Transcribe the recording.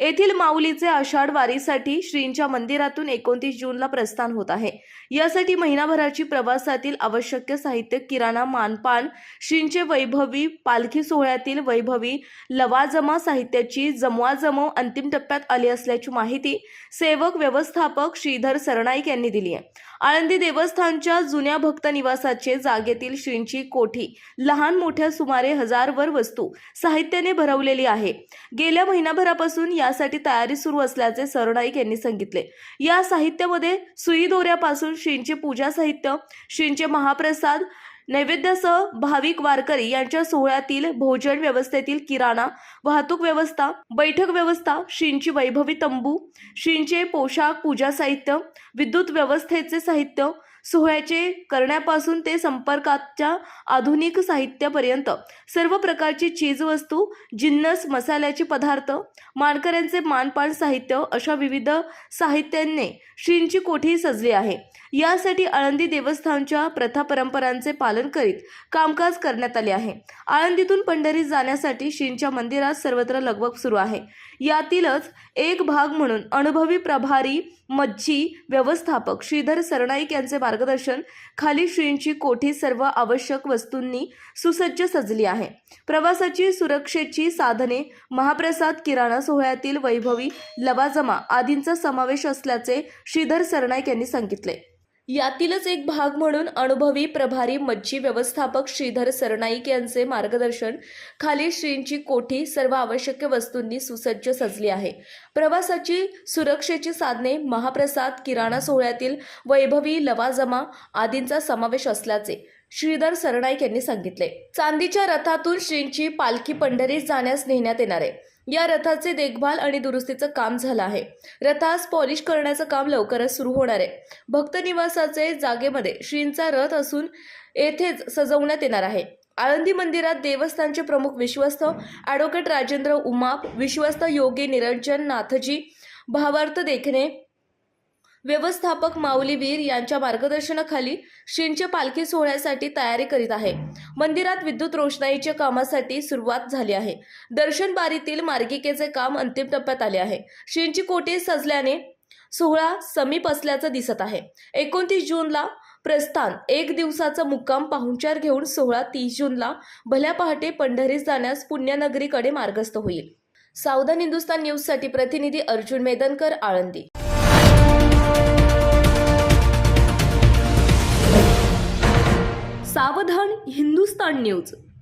येथील माऊलीचे आषाढ वारीसाठी श्रींच्या मंदिरातून एकोणतीस जूनला प्रस्थान होत आहे. यासाठी महिनाभराची प्रवासातील आवश्यक साहित्य किराणा मानपान श्रींचे वैभवी पालखी सोहळ्यातील वैभवी लवाजमा साहित्याची जमवाजमव अंतिम टप्प्यात आली असल्याची माहिती सेवक व्यवस्थापक श्रीधर सरनाईक यांनी दिली आहे. आळंदी देवस्थानच्या जुन्या भक्त निवासाचे जागेतील श्रींची कोठी लहान मोठ्या सुमारे हजारवर वस्तू साहित्याने भरवलेली आहे. गेल्या महिनाभरापासून यासाठी तयारी सुरू असल्याचे सरनाईक यांनी सांगितले. या साहित्यामध्ये सुई दोऱ्यापासून श्रींचे पूजा साहित्य श्रींचे महाप्रसाद नैवेद्यासह भाविक वारकरी यांच्या सोहळ्यातील भोजन व्यवस्थेतील किराणा वाहतूक व्यवस्था बैठक व्यवस्था श्रींची वैभवी तंबू श्रींचे पोशाख पूजा साहित्य विद्युत व्यवस्थेचे साहित्य सोहळ्याचे करण्यापासून ते संपर्काच्या आधुनिक साहित्यापर्यंत. सर्व प्रकारची चीजवस्तू जिन्नस मसाल्याचे पदार्थ मानकऱ्यांचे मानपान साहित्य अशा विविध साहित्यांनी श्रींची कोठी सजली आहे. यासाठी आळंदी देवस्थानच्या प्रथा परंपरांचे पालन करीत कामकाज करण्यात आले आहे. आळंदीतून पंढरीत जाण्यासाठी श्रींच्या मंदिरात सर्वत्र लगबग सुरू आहे. यातीलच एक भाग म्हणून अनुभवी प्रभारी मज्जी व्यवस्थापक श्रीधर सरनाईक यांचे मार्गदर्शन खाली श्रींची कोठी सर्व आवश्यक वस्तूंनी सुसज्ज सजली आहे. प्रवासाची सुरक्षेची साधने महाप्रसाद किराणा सोहळ्यातील वैभवी लवाजमा आदींचा समावेश असल्याचे श्रीधर सरनाईक यांनी सांगितले. यातीलच एक भाग म्हणून अनुभवी प्रभारी मच्छी व्यवस्थापक श्रीधर सरनाईक यांचे मार्गदर्शन. खाली श्रींची कोठी सर्व आवश्यक वस्तूंनी सुसज्ज सजली आहे. प्रवासाची सुरक्षेची साधने महाप्रसाद किराणा सोहळ्यातील वैभवी लवाजमा आदींचा समावेश असल्याचे श्रीधर सरनाईक यांनी सांगितले. चांदीच्या रथातून श्रींची पालखी पंढरीस जाण्यास नेण्यात येणार आहे. या रथाचे देखभाल आणि दुरुस्तीचं काम झालं आहे. रथास पॉलिश करण्याचं काम लवकरच सुरू होणार आहे. भक्त निवासाचे जागेमध्ये श्रींचा रथ असून येथेच सजवण्यात येणार आहे. आळंदी मंदिरात देवस्थानचे प्रमुख विश्वस्त ॲडव्होकेट राजेंद्र उमाप विश्वस्त योगी निरंजन नाथजी भावार्थ देखणे व्यवस्थापक माऊली वीर यांच्या मार्गदर्शनाखाली श्रींच्या पालखी सोहळ्यासाठी तयारी करीत आहे. मंदिरात विद्युत रोषणाईच्या कामासाठी सुरुवात झाली आहे. दर्शनबारीतील मार्गिकेचे काम अंतिम टप्प्यात आले आहे. श्रींची कोटी सजल्याने सोहळा समीप असल्याचं दिसत आहे. एकोणतीस जूनला प्रस्थान एक दिवसाचा मुक्काम पाहुणचार घेऊन सोहळा तीस जूनला भल्या पहाटे पंढरीस जाण्यास पुण्यनगरीकडे मार्गस्थ होईल. सावधान हिंदुस्तान न्यूजसाठी प्रतिनिधी अर्जुन मेदनकर आळंदी. ನ್ಯೂಸ್